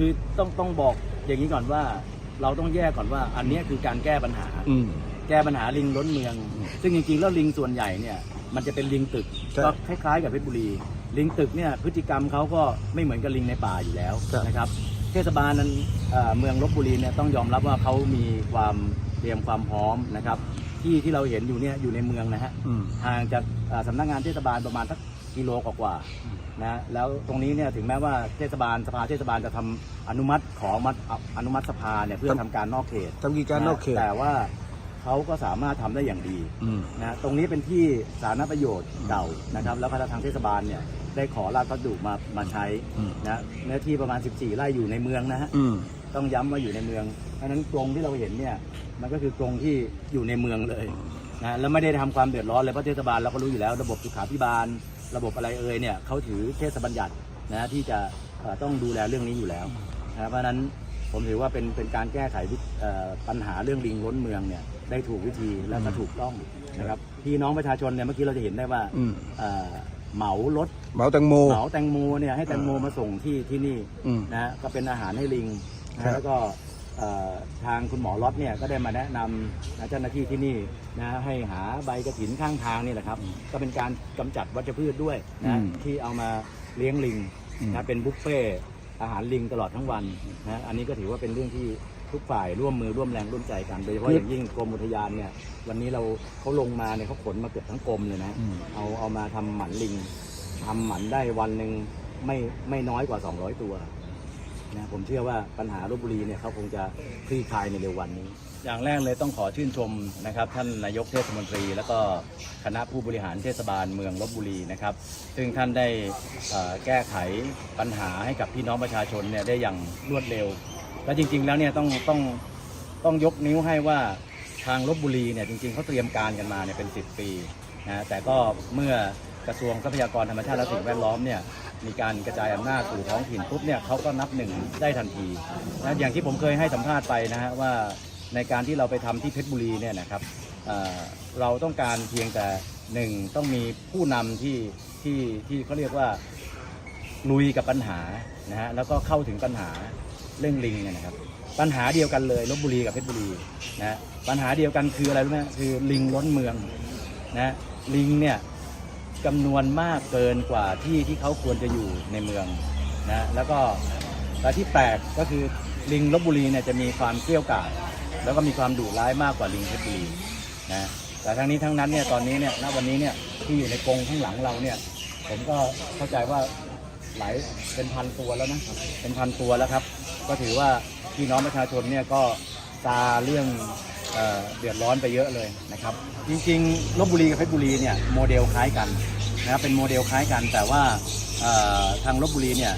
คือต้องต้องบอกอย่างนี้ก่อนว่า เราต้องแยกก่อนว่า อันเนี้ยคือการแก้ปัญหา อืม แก้ปัญหาลิงล้นเมือง ซึ่งจริงๆแล้วลิงส่วนใหญ่เนี่ยมันจะเป็นลิงตึกใช่ก็คล้ายๆกับเพชรบุรี ลิงตึกเนี่ยพฤติกรรมเขาก็ไม่เหมือนกับลิงในป่าอยู่แล้วใช่นะครับ เทศบาลนั้นเอ่อเมืองลบบุรีเนี่ยต้องยอมรับว่าเขามีความเตรียมความพร้อมนะครับ ที่ที่เราเห็นอยู่เนี่ยอยู่ในเมืองนะฮะอืม ห่างจากเอ่อสำนักงานเทศบาลประมาณสักกิโลกว่าๆนะแล้วตรงนี้เนี่ยถึงแม้ว่าเทศบาลสภาเทศบาลจะทำอนุมัติขออนุมัติอนุมัติสภาเนี่ยเพื่อทำการนอกเขต ทำกิจการนอกเขตแต่ว่าเขาก็สามารถทำได้อย่างดีอืม นะตรงนี้เป็นที่สาธารณประโยชน์เก่านะครับแล้วก็ทางเทศบาลเนี่ยได้ขอราชพัสดุมามาใช้อืม นะเนื้อที่ประมาณ 14 ไร่อยู่ในเมืองนะฮะอืม ต้องย้ำว่าอยู่ในเมืองเพราะฉะนั้นกรงที่เราเห็นเนี่ย มันก็คือกรงที่อยู่ในเมืองเลยนะแล้วไม่ได้ทำความเดือดร้อนเลยเพราะเทศบาลเราก็รู้อยู่แล้ว ระบบสุขาภิบาล ระบบอะไรเอ่ยเนี่ยเขาถือเทศบัญญัตินะที่จะเอ่อต้องดูแลเรื่องนี้อยู่แล้วนะเพราะฉะนั้นผมถือว่าเป็นเป็นการแก้ไขวิเอ่อปัญหาเรื่องลิงล้นเมืองเนี่ยได้ถูกวิธีและก็ถูกต้องนะครับพี่น้องประชาชนเนี่ยเมื่อกี้เราจะเห็นได้ว่าอืมเอ่อเหมารถเหมาแตงโมเหมาแตงโมเนี่ยให้แตงโมมาส่งที่ที่นี่อืมนะฮะก็เป็นอาหารให้ลิงครันะบแล้วก็เอ่อ ทางคุณหมอล็อตเนี่ยก็ได้มาแนะนำนะเจ้าหน้าที่ที่นี่นะให้หาใบกระถินข้างทางนี่แหละครับ ก็เป็นการกำจัดวัชพืชด้วยนะที่เอามาเลี้ยงลิงนะเป็นบุฟเฟ่ต์อาหารลิงตลอดทั้งวันนะอันนี้ก็ถือว่าเป็นเรื่องที่ทุกฝ่ายร่วมมือร่วมแรงร่วมใจกันโดยเฉพาะอย่างยิ่งกรมอุทยานเนี่ยวันนี้เราเขาลงมาเนี่ยเขาขนมาเกือบทั้งกรมเลยนะอืมเอาเอามาทำหมันลิงทำหมันได้วันหนึ่งไม่ไม่น้อยกว่า 200 ตัว นะผมเชื่อว่าปัญหาลบบุรีเนี่ยเขาคงจะคลี่คลายในเร็ววันนี้ อย่างแรกเลยต้องขอชื่นชมนะครับ ท่านนายกเทศมนตรี แล้วก็คณะผู้บริหารเทศบาลเมืองลบบุรีนะครับ ซึ่งท่านได้แก้ไขปัญหาให้กับพี่น้องประชาชนเนี่ยได้อย่างรวดเร็ว และจริง ๆ แล้วเนี่ยต้องต้องต้องยกนิ้วให้ว่าทางลบบุรีเนี่ยจริงๆเขาเตรียมการกันมาเนี่ยเป็น 10 ปีนะแต่ก็เมื่อกระทรวงทรัพยากรธรรมชาติและสิ่งแวดล้อมเนี่ย มีการกระจายอำนาจสู่ท้องถิ่นปุ๊บเนี่ยเขาก็นับหนึ่งได้ทันทีนะอย่างที่ผมเคยให้สัมภาษณ์ไปนะฮะว่าในการที่เราไปทำที่เพชรบุรีเนี่ยนะครับเเราต้องการเพียงแต่หนึ่งต้องมีผู้นำที่ที่ที่เขาเรียกว่าลุยกับปัญหานะฮะแล้วก็เข้าถึงปัญหาเรื่องลิงเนี่ยนะครับ ปัญหาเดียวกันเลยลบบุรีกับเพชรบุรีนะฮะปัญหาเดียวกันคืออะไรรู้ไหมคือลิงล้นเมืองนะลิงเนี่ย จำนวนมากเกินกว่าที่ที่เขาควรจะอยู่ในเมืองนะแล้วก็แต่ที่แปลกก็คือลิงลบบุรีเนี่ยจะมีความเกลี้ยวกล่อมแล้วก็มีความดุร้ายมากกว่าลิงเพชรบุรีนะแต่ทั้งนี้ทั้งนั้นเนี่ยตอนนี้เนี่ยณวันนี้เนี่ยที่อยู่ในกรงข้างหลังเราเนี่ยผมก็เข้าใจว่าหลายเป็นพันตัวแล้วนะเป็นพันตัวแล้วครับ ก็ถือว่าพี่น้องประชาชนเนี่ยก็ตาเรื่อง เดือดร้อนไปเยอะเลยนะครับจริงๆลบบุรีกับเพชรบุรีเนี่ยโมเดลคล้ายกันนะครับเป็นโมเดลคล้ายกัน แต่ว่าทางลบบุรีเนี่ย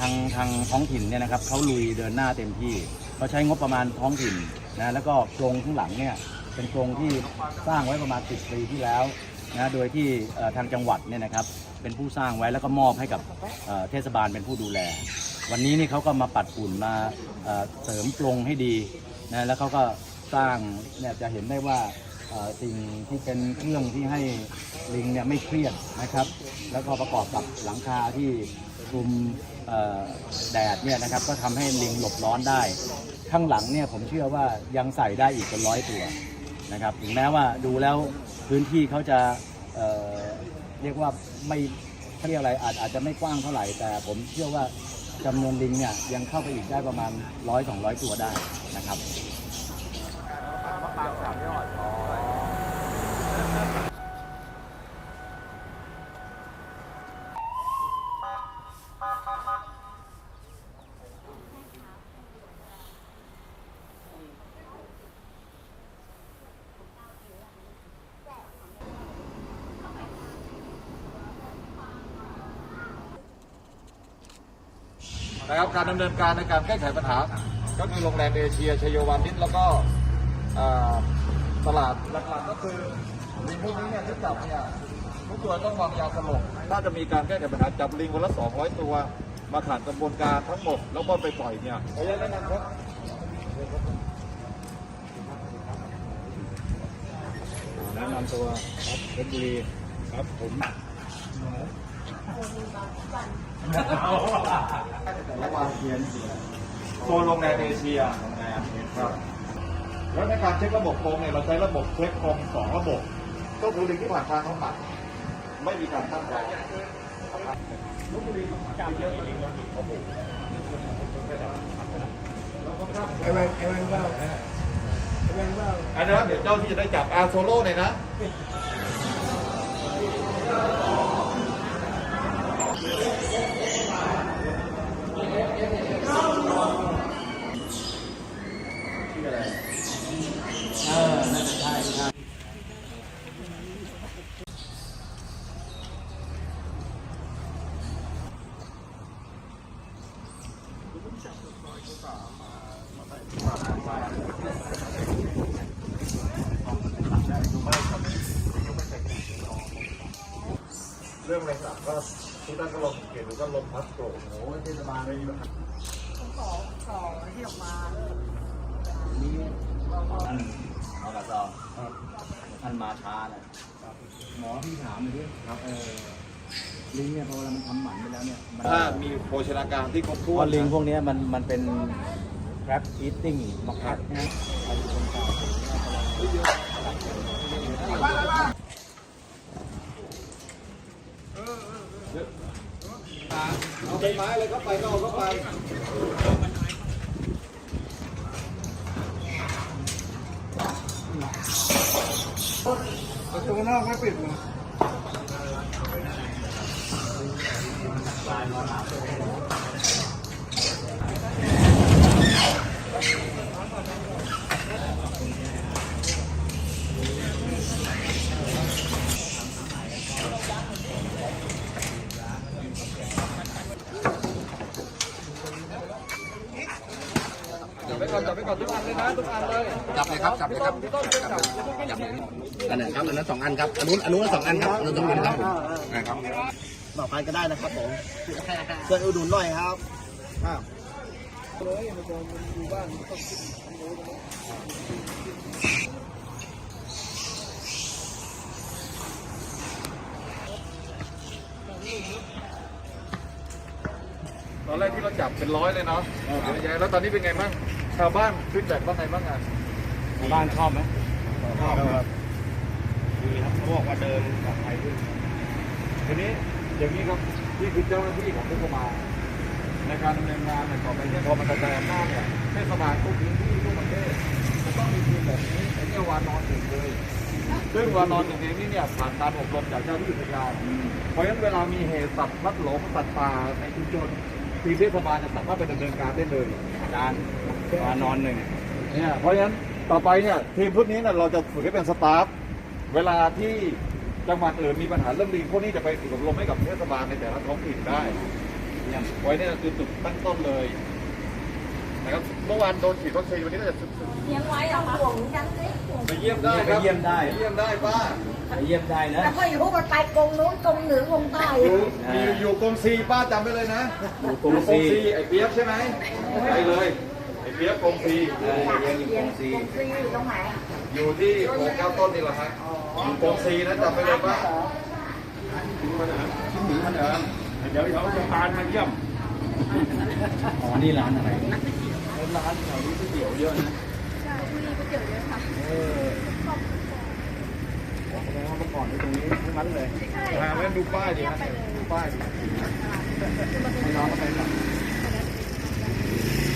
ทางทางท้องถิ่นเนี่ยนะครับเขาลุยเดินหน้าเต็มที่เขาใช้งบประมาณท้องถิ่นนะแล้วก็โครงข้างหลังเนี่ยเป็นโครงที่สร้างไว้ประมาณ 10 ปีที่แล้วนะโดยที่ทางจังหวัดเนี่ยนะครับเป็นผู้สร้างไว้แล้วก็มอบให้กับเทศบาลเป็นผู้ดูแล วันนี้นี่เขาก็มาปัดฝุ่นมาเสริมปรงให้ดีนะแล้วเขาก็ สร้างเนี่ยจะเห็นได้ว่าสิ่งที่เป็นเครื่องที่ให้ลิงเนี่ยไม่เครียดนะครับ แล้วก็ประกอบกับหลังคาที่คลุมแดดเนี่ยนะครับก็ทำให้ลิงหลบร้อนได้ ข้างหลังเนี่ยผมเชื่อว่ายังใส่ได้อีกเป็นร้อยตัวนะครับถึงแม้ว่าดูแล้วพื้นที่เขาจะเเรียกว่าไม่เขาเรียกอะไรอาจอาจจะไม่กว้างเท่าไหร่ แต่ผมเชื่อว่าจำนวนลิงเนี่ยยังเข้าไปอีกได้ประมาณร้อยสองร้อยตัวได้นะครับ นะครับการดำเนินการในการแก้ไขปัญหา ก็คือโรงแรมเอเชียชโยวานิชแล้วก็ ตลาดหลักๆก็คือลิงพวกนี้เนี่ยที่จับเนี่ยทุกตัวต้องวางยาสลบถ้าจะมีการแก้ไขปัญหาจับลิงวันละ 200 ตัว มาผ่านกระบวนการทั้งหมดแล้วก็ไปปล่อยเนี่ยขออนุญาตแนะนำครับแนะนำตัวครับเพชรบุรีครับผมระหว่างเขียนโซนโรงแรมเอเชียโรงแรมครับ แล้วในการเช็คระบบโครงเนี่ยเราใช้ระบบเช็คโครงสองระบบ ก็คือลิงก์ที่ผ่านทางท้องปัดไม่มีการตั้งใจไอ้แวงไอ้แวงเบ้าไอ้แวงเบ้าอันนั้นเดี๋ยวเจ้าที่จะได้จับอาโซโล่หน่อยนะ เออน่าจะใช่ใช่ เรื่ องอะไรต่างก็ทุกท่านก็ลองสังเกตดูก็ลมพัดโกรโอ้ยเทศบาลเลยแบบขอขอที่ออกมานี้ท่านเอากระสอบท่านมาช้านะหมอพี่ถามเลยดิครับเออลิงเนี่ยพอเวลามันทำหมันไปแล้วเนี่ยถ้ามีโภชนาการที่ครบถ้วนลิงพวกนี้มันมันเป็น crab eating มาคัดนะอายุคน เก่าเอาใบไม้เลยเข้าไปก็เอาเข้าไปประตูนอกไม่ปิดมั้ง ก่อนจับไปก่อนทุกอันเลยนะทุกอันเลยจับเลยครับจับเลยครับพี่ต้นนจับเลยอันไหนครับอันนั้นสองอันครับอันนู้นอันนู้นสองอันครับอันนู้นสองอันครับผมนะครับบอกกันก็ได้นะครับผมเพื่อนอุดหนุนหน่อยครับอ้าวตอนแรกที่เราจับเป็นร้อยเลยเนาะเยอะแยะแล้วตอนนี้เป็นไงบ้าง ชาวบ้านฟีดแบ็กว่าไงบ้างอะบ้านชอบไหมชอบครับดีครับเขาบอกว่าเดินปลอดภัยขึ้นทีนี้อย่างนี้ครับที่คือเจ้าหน้าที่ของเทศบาลในการดำเนินงานเนี่ยต่อไปเนี่ยพอมันกระจายอำนาจเนี่ยเทศบาลทุกพื้นที่ทุกประเทศจะต้องมีทีมแบบนี้ไอ้เนี่ยวานอนหนึ่งเลยซึ่งวานอนหนึ่งเองนี่เนี่ยผ่านการอบรมจากเจ้าหน้าที่อุทยานเพราะฉะนั้นเวลามีเหตุสัตว์พลัดหลงสัตว์ป่าในชุมชนทีมเทศบาลจะสามารถไปดำเนินการได้เลยอาจารย์ มานอนหนึ่งเนี่ยเพราะฉะนั้นต่อไปเนี่ยทีมพวกนี้เนี่ยเราจะฝึกให้เป็นสตาฟเวลาที่จังหวัดอื่นมีปัญหาเรื่องลิงพวกนี้จะไปฝึกอบรมให้กับเทศบาลในแต่ละท้องถิ่นได้เนี่ยไว้เนี่ยคือจุดตั้งต้นเลยนะครับเมื่อวานโดนฉีดวัคซีนวันนี้ก็จะเลี้ยงไว้เหรอคะห่วงฉันสิห่วงไปเยี่ยมได้ครับไปเยี่ยมได้ป้าไปเยี่ยมได้นะแต่ก็อยู่มันไปกงนู้นกงเหนือกงใต้อยู่มีอยู่กรมซีป้าจำไว้เลยนะอยู่กรมซีไอ้เปียกใช่ไหมไปเลยไอ้ เปียกกรมซีเออเลี้ยงอยู่กรงซีกงซีอยู่ตรงไหนอยู่ที่โคเก้าต้นนี่แหละฮะอยู่กรมซีนะจำไว้เลยป้าเดี๋ยวเขาจะพานมาเยี่ยมอ๋อนี่ร้านอะไรร้านแถวนี้ก๋วยเตี๋ยวเยอะนะใช่ที่นี่ก๋วยเตี๋ยวเยอะค่ะเออแสดงว่าเมื่อก่อนที่ตรงนี้ทั้งนั้นเลยพาแม่ดูป้ายดิฮะดูป้ายดิให้น้องเขาไปก่อนป้าย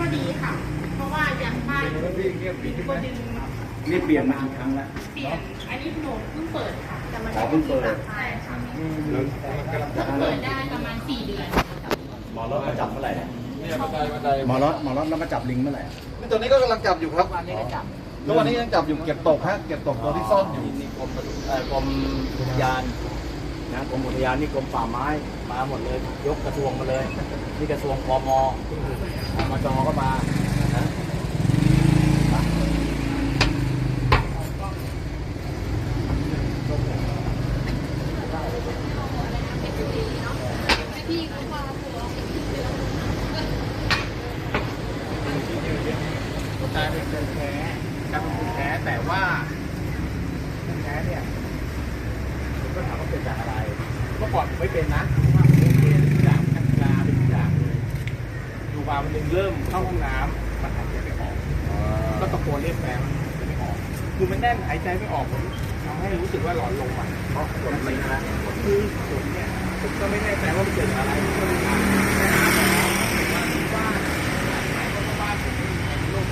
ามันจะเป็นพวกหลบซ่อนแล้วคิดว่าดีไหมก็ดีค่ะ เพราะว่าอย่างบ้านเป็นที่เงียบปิดก็ดึงนี่เปลี่ยนมากี่ครั้งแล้วเปลี่ยน อันนี้โหนดเพิ่งเปิดค่ะ แต่มันอ๋อเพิ่งเปิด ใช่ค่ะแล้วกำลังจับเลเปิยดได้ประมาณสี่เดือนหมอรถมาจับเมื่อไหร่เนี่ยเนี่ยบันไดบันไดหมอรถหมอรถแล้วมาจับลิงเมื่อไหร่นี่ตัวนี้ก็กำลังจับอยู่ครับวันนี้ก็จับแล้ววันนี้ยังจับอยู่เก็บตกฮะเก็บตกตัวที่ซ่อนอยู่นี่กรมปศุเอ่อกรมอุทยานนะกรมอุทยานนี่กรมป่าไม้มาหมดเลย ยกกระทรวงมาเลย นี่กระทรวงพม มจก็มานะ กลายเป็นภูมิแพ้กลายเป็นภูมิแพ้แต่ว่าภูมิแพ้เนี่ยผมก็ถามว่าเป็นจากอะไร เมื่อก่อนผมไม่เป็นนะว่าโอเคทุกอย่างนักกีฬาเป็นทุกอย่างเลยอยู่มาวันหนึ่ง เริ่มเข้าห้องน้ำมันหายใจไม่ออกก็ตะโกนเรียกแฟนมันหายใจไม่ออกคือมันแน่นหายใจไม่ออกผมทำให้รู้สึกว่าหลอดลมมันเพราะกดมันนะคือผมเนี่ยผมก็ไม่แน่ใจว่ามันเกิดจากอะไรผมก็เลยถามไปหาหมอว่าไหนก็บ้านผมมีโรค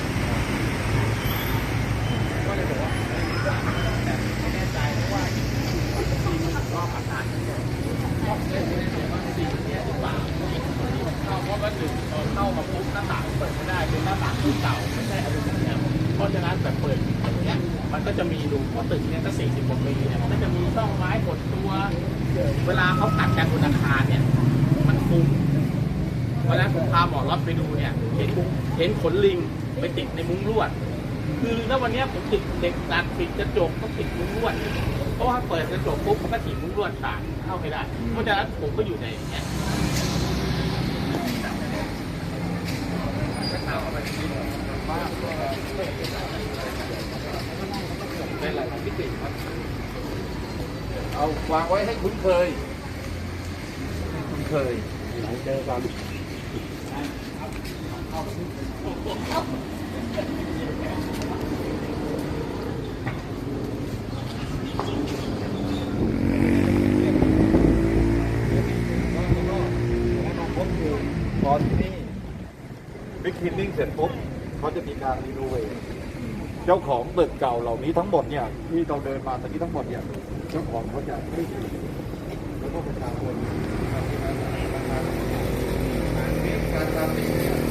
ก็เลยบอกว่าเออแต่ไม่แน่ใจเพราะว่าทีมรอบอาการเนี่ยก็เล่นไม่แน่ใจว่าสิ่งเนี้ยหรือเปล่าเข้าเพราะว่าหนึ่งตอนเข้ามาปุ๊บหน้าต่างเปิดไม่ได้เป็นหน้าต่างรุ่นเก่าไม่ใช่อลูมิเนียมเพราะฉะนั้นแบบเปิดอย่างเงี้ยมันก็จะมีรูเพราะตึกเนี่ยก็สี่สิบกว่าปีเนี่ยมันก็จะมีช่องไม้กดตัว เวลาเขาตัดกันบนอาคารเนี่ย มันฟุ้ง เวลาผมพาหมอรถไปดูเนี่ย เห็นเห็นขนลิงไปติดในมุ้งลวด คือแล้ววันเนี้ยผมติดเด็กตัดปิดกระจกก็ติดมุ้งลวด เพราะว่าเปิดกระจกปุ๊บมันก็ถีบมุ้งลวดขาดเข้าไม่ได้ เพราะฉะนั้นผมก็อยู่ในอย่างเงี้ยเป็นหลายๆมิติครับ เอาวางไว้ให้คุ้นเคยให้คุ้นเคยหลังเจอกัน พอที่นี่บิ๊กคินนิ่งเสร็จปุ๊บเขาจะมีการรีโนเวทเจ้าของตึกเก่าเหล่านี้ทั้งหมดเนี่ยที่เราเดินมาตะกี้ทั้งหมดเนี่ยเจ้าของเขาจะไม่อยู่แล้วก็ประชาชน Kakapi na yan.